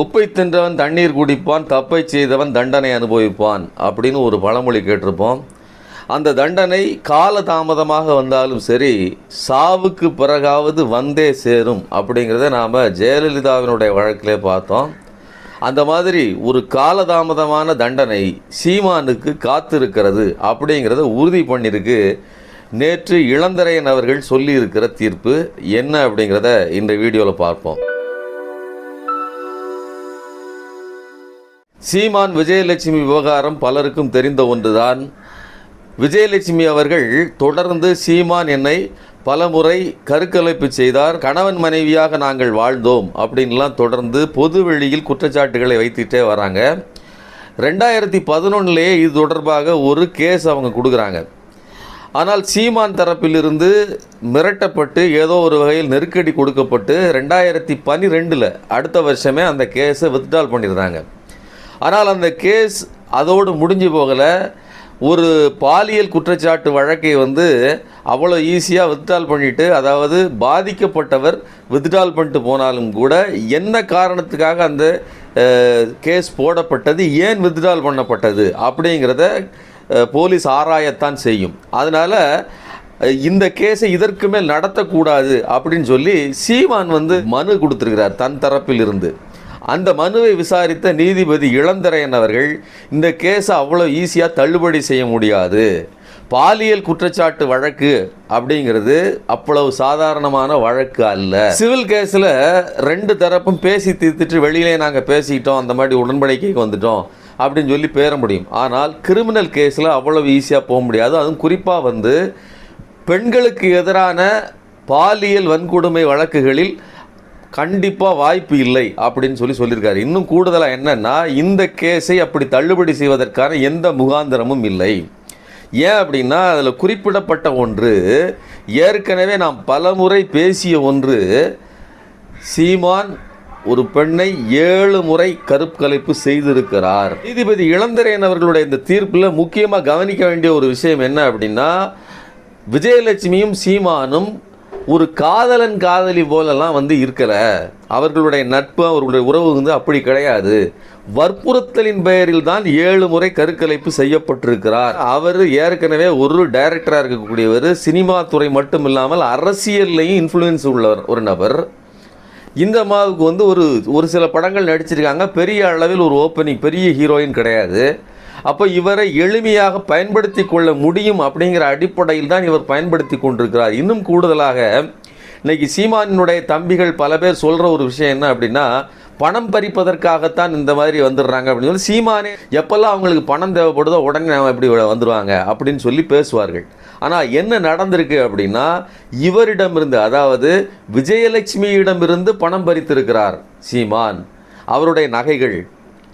உப்பை தின்றவன் தண்ணீர் குடிப்பான் தப்பை செய்தவன் தண்டனை அனுபவிப்பான் அப்படின்னு ஒரு பழமொழி கேட்டிருப்போம். அந்த தண்டனை கால தாமதமாக வந்தாலும் சரி சாவுக்கு பிறகாவது வந்தே சேரும் அப்படிங்கிறத நாம் ஜெயலலிதாவினுடைய வழக்கிலே பார்த்தோம். அந்த மாதிரி ஒரு காலதாமதமான தண்டனை சீமானுக்கு காத்திருக்கிறது அப்படிங்கிறத உறுதி பண்ணியிருக்கு நேற்று இளந்தரையன் அவர்கள் சொல்லியிருக்கிற தீர்ப்பு என்ன அப்படிங்கிறத இந்த வீடியோவில் பார்ப்போம். சீமான் விஜயலட்சுமி விவகாரம் பலருக்கும் தெரிந்த ஒன்றுதான். விஜயலட்சுமி அவர்கள் தொடர்ந்து சீமான் என்னை பலமுறை கருக்கலைப்பு செய்தார். கணவன் மனைவியாக நாங்கள் வாழ்ந்தோம் அப்படின்லாம் தொடர்ந்து பொது வெளியில் குற்றச்சாட்டுகளை வைத்துட்டே வராங்க. ரெண்டாயிரத்தி பதினொன்னுலேயே இது தொடர்பாக ஒரு கேஸ் அவங்க கொடுக்குறாங்க. ஆனால் சீமான் தரப்பிலிருந்து மிரட்டப்பட்டு ஏதோ ஒரு வகையில் நெருக்கடி கொடுக்கப்பட்டு ரெண்டாயிரத்தி பன்னிரெண்டில் அடுத்த வருஷமே அந்த கேஸை வித்ட்ரால் பண்ணிடுறாங்க. ஆனால் அந்த கேஸ் அதோடு முடிஞ்சு போகலை. ஒரு பாலியல் குற்றச்சாட்டு வழக்கை வந்து அவ்வளோ ஈஸியாக வித்ட்ரால் பண்ணிட்டு அதாவது பாதிக்கப்பட்டவர் வித்ட்ரால் பண்ணிட்டு போனாலும் கூட என்ன காரணத்துக்காக அந்த கேஸ் போடப்பட்டது ஏன் வித்ட்ரால் பண்ணப்பட்டது அப்படிங்கிறத போலீஸ் ஆராயத்தான் செய்யும். அதனால் இந்த கேஸை இதற்கு மேல் நடத்தக்கூடாது அப்படின்னு சொல்லி சீமான் வந்து மனு கொடுத்துருக்கிறார் தன் தரப்பில் இருந்து அந்த மனுவை விசாரித்த நீதிபதி இளந்தரையன் அவர்கள் இந்த கேஸை அவ்வளோ ஈஸியாக தள்ளுபடி செய்ய முடியாது. பாலியல் குற்றச்சாட்டு வழக்கு அப்படிங்கிறது அவ்வளவு சாதாரணமான வழக்கு அல்ல. சிவில் கேஸில் ரெண்டு தரப்பும் பேசி தீர்த்துட்டு வெளியிலே நாங்கள் பேசிக்கிட்டோம் அந்த மாதிரி உடன்படிக்கைக்கு வந்துட்டோம் அப்படின்னு சொல்லி பேர முடியும். ஆனால் கிரிமினல் கேஸில் அவ்வளவு ஈஸியாக போக முடியாது. அதுவும் குறிப்பாக வந்து பெண்களுக்கு எதிரான பாலியல் வன்கொடுமை வழக்குகளில் கண்டிப்பாக வாய்ப்பு இல்லை அப்படின்னு சொல்லி சொல்லியிருக்காரு. இன்னும் கூடுதலாக என்னன்னா இந்த கேஸை அப்படி தள்ளுபடி செய்வதற்கான எந்த முகாந்திரமும் இல்லை. ஏன் அப்படின்னா அதில் குறிப்பிடப்பட்ட ஒன்று ஏற்கனவே நாம் பலமுறை பேசிய ஒன்று சீமான் ஒரு பெண்ணை ஏழு முறை கருக்கலைப்பு செய்திருக்கிறார். நீதிபதி இளந்தரையன் அவர்களுடைய இந்த தீர்ப்பில் முக்கியமாக கவனிக்க வேண்டிய ஒரு விஷயம் என்ன அப்படின்னா விஜயலட்சுமியும் சீமானும் ஒரு காதலன் காதலி போலெல்லாம் வந்து இருக்கல. அவர்களுடைய நட்பு அவர்களுடைய உறவு வந்து அப்படி கிடையாது. வற்புறுத்தலின் பெயரில் தான் ஏழு முறை கருக்கலைப்பு செய்யப்பட்டிருக்கிறார். அவர் ஏற்கனவே ஒரு டைரக்டராக இருக்கக்கூடியவர் சினிமா துறை மட்டும் இல்லாமல் அரசியல்லையும் இன்ஃப்ளூயன்ஸ் உள்ளவர் ஒரு நபர். இந்த அம்மாவுக்கு வந்து ஒரு ஒரு சில படங்கள் நடிச்சிருக்காங்க. பெரிய அளவில் ஒரு ஓப்பனிங் பெரிய ஹீரோயின் கிடையாது. அப்போ இவரை எளிமையாக பயன்படுத்தி கொள்ள முடியும் அப்படிங்கிற அடிப்படையில் தான் இவர் பயன்படுத்தி கொண்டிருக்கிறார். இன்னும் கூடுதலாக இன்னைக்கு சீமானினுடைய தம்பிகள் பல பேர் சொல்கிற ஒரு விஷயம் என்ன அப்படின்னா பணம் பறிப்பதற்காகத்தான் இந்த மாதிரி வந்துடுறாங்க அப்படின்னு சொல்லி சீமானே எப்போல்லாம் அவங்களுக்கு பணம் தேவைப்படுதோ உடனே நம்ம இப்படி வந்துடுவாங்க அப்படின்னு சொல்லி பேசுவார்கள். ஆனால் என்ன நடந்திருக்கு அப்படின்னா இவரிடமிருந்து அதாவது விஜயலட்சுமியிடமிருந்து பணம் பறித்திருக்கிறார் சீமான். அவருடைய நகைகள்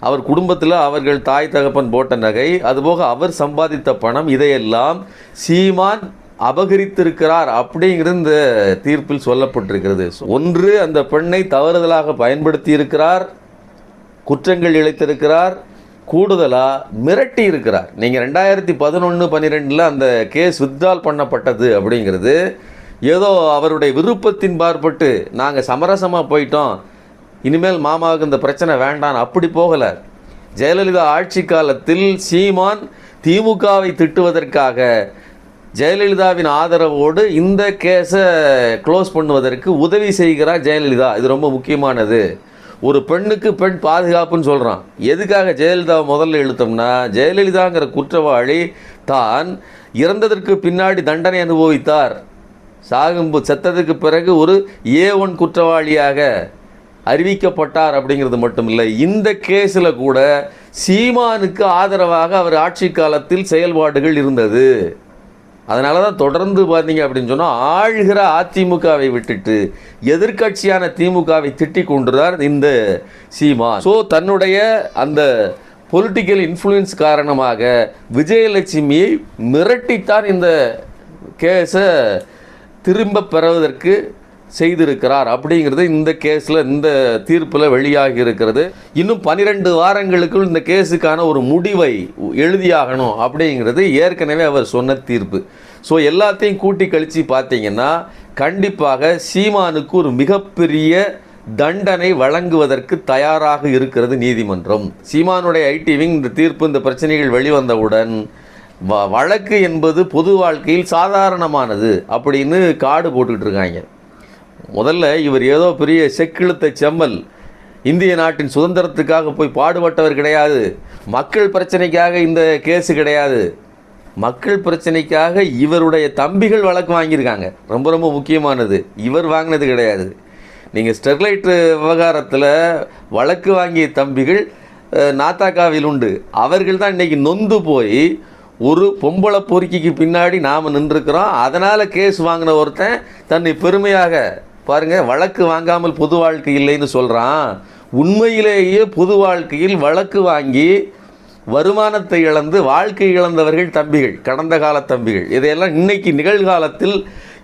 அவர் குடும்பத்தில் அவர்கள் தாய் தகப்பன் போட்ட நகை அதுபோக அவர் சம்பாதித்த பணம் இதையெல்லாம் சீமான் அபகரித்திருக்கிறார் அப்படிங்கிறது இந்த தீர்ப்பில் சொல்லப்பட்டிருக்கிறது. ஒன்று அந்த பெண்ணை தவறுதலாக பயன்படுத்தி இருக்கிறார் குற்றங்கள் இழைத்திருக்கிறார் கூடுதலாக மிரட்டி இருக்கிறார் நீங்கள் ரெண்டாயிரத்தி பதினொன்று பன்னிரெண்டில் அந்த கேஸ் வித்ட்ரால் பண்ணப்பட்டது அப்படிங்கிறது ஏதோ அவருடைய விருப்பத்தின் பார்ப்பட்டு நாங்கள் சமரசமாக போயிட்டோம் இனிமேல் மாமாவுக்கு இந்த பிரச்சனை வேண்டாம்னு அப்படி போகலை. ஜெயலலிதா ஆட்சி காலத்தில் சீமான் திமுகவை திட்டுவதற்காக ஜெயலலிதாவின் ஆதரவோடு இந்த கேஸை க்ளோஸ் பண்ணுவதற்கு உதவி செய்கிறார் ஜெயலலிதா. இது ரொம்ப முக்கியமானது. ஒரு பெண்ணுக்கு பெண் பாதுகாப்புன்னு சொல்கிறான் எதுக்காக ஜெயலலிதாவை முதல்ல இழுத்தோம்னா ஜெயலலிதாங்கிற குற்றவாளி தான் இறந்ததற்கு பின்னாடி தண்டனை அனுபவித்தார். சாகும் செத்ததுக்கு பிறகு ஒரு ஏ ஒன் குற்றவாளியாக அறிவிக்கப்பட்டார் அப்படிங்கிறது மட்டும் இல்லை. இந்த கேஸில் கூட சீமானுக்கு ஆதரவாக அவர் ஆட்சி காலத்தில் செயல்பாடுகள் இருந்தது. அதனால தான் தொடர்ந்து பார்த்தீங்க அப்படின்னு சொன்னால் ஆழ்கிற அதிமுகவை விட்டுட்டு எதிர்க்கட்சியான திமுகவை திட்டிக் கொண்டுதான் இந்த சீமா ஸோ தன்னுடைய அந்த பொலிட்டிக்கல் இன்ஃப்ளூயன்ஸ் காரணமாக விஜயலட்சுமியை மிரட்டித்தான் இந்த கேஸை திரும்ப பெறுவதற்கு செய்திருக்கிறார் அப்படிங்கிறது இந்த கேஸில் இந்த தீர்ப்பில் வெளியாகி இருக்கிறது. இன்னும் பன்னிரெண்டு வாரங்களுக்குள் இந்த கேஸுக்கான ஒரு முடிவை எழுதியாகணும் அப்படிங்கிறது ஏற்கனவே அவர் சொன்ன தீர்ப்பு. ஸோ எல்லாத்தையும் கூட்டி கழித்து பார்த்தீங்கன்னா கண்டிப்பாக சீமானுக்கு ஒரு மிகப்பெரிய தண்டனை வழங்குவதற்கு தயாராக இருக்கிறது நீதிமன்றம். சீமானுடைய ஐடிவிங் இந்த தீர்ப்பு இந்த பிரச்சனைகள் வெளிவந்தவுடன் வ- வழக்கு என்பது பொது வாழ்க்கையில் சாதாரணமானது அப்படின்னு காடு போட்டுக்கிட்டு இருக்காங்க. முதல்ல இவர் ஏதோ பெரிய செக்கிழுத்த செம்மல் இந்திய நாட்டின் சுதந்திரத்துக்காக போய் பாடுபட்டவர் கிடையாது. மக்கள் பிரச்சனைக்காக இந்த கேஸு கிடையாது. மக்கள் பிரச்சனைக்காக இவருடைய தம்பிகள் வழக்கு வாங்கியிருக்காங்க. ரொம்ப ரொம்ப முக்கியமானது. இவர் வாங்கினது கிடையாது. நீங்கள் ஸ்டெர்லைட் விவகாரத்தில் வழக்கு வாங்கிய தம்பிகள் நாத்தாக்காவில் உண்டு. அவர்கள் தான் இன்றைக்கி நொந்து போய் ஒரு பொம்பளை பொறுக்கிக்கு பின்னாடி நாம் நின்றுக்கிறோம். அதனால் கேஸ் வாங்கின ஒருத்தன் தன்னை பெருமையாக பாருங்க வழக்கு வாங்காமல் பொது வாழ்க்கை இல்லைன்னு சொல்கிறான் உண்மையிலேயே பொது வாழ்க்கையில் வழக்கு வாங்கி வருமானத்தை இழந்து வாழ்க்கை இழந்தவர்கள் தம்பிகள் கடந்த கால தம்பிகள். இதையெல்லாம் இன்னைக்கு நிகழ்காலத்தில்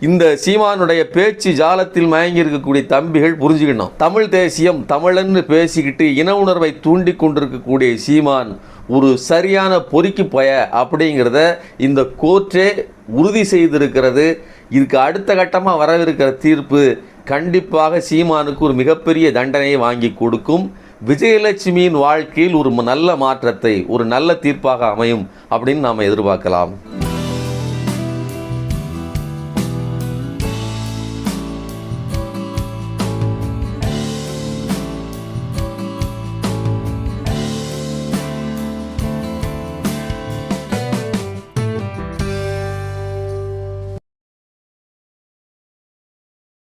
இந்த சீமானுடைய பேச்சு ஜாலத்தில் மயங்கி இருக்கக்கூடிய தம்பிகள் புரிஞ்சுக்கணும். தமிழ் தேசியம் தமிழன்னு பேசிக்கிட்டு இன உணர்வை தூண்டி கொண்டிருக்கக்கூடிய சீமான் ஒரு சரியான பொறுக்கி பய அப்படிங்கிறத இந்த கோர்ட்டே உறுதி செய்திருக்கிறது. இதுக்கு அடுத்த கட்டமாக வரவிருக்கிற தீர்ப்பு கண்டிப்பாக சீமானுக்கு ஒரு மிகப்பெரிய தண்டனையை வாங்கி கொடுக்கும். விஜயலட்சுமியின் வாழ்க்கையில் ஒரு நல்ல மாற்றத்தை ஒரு நல்ல தீர்ப்பாக அமையும் அப்படின்னு நாம் எதிர்பார்க்கலாம்.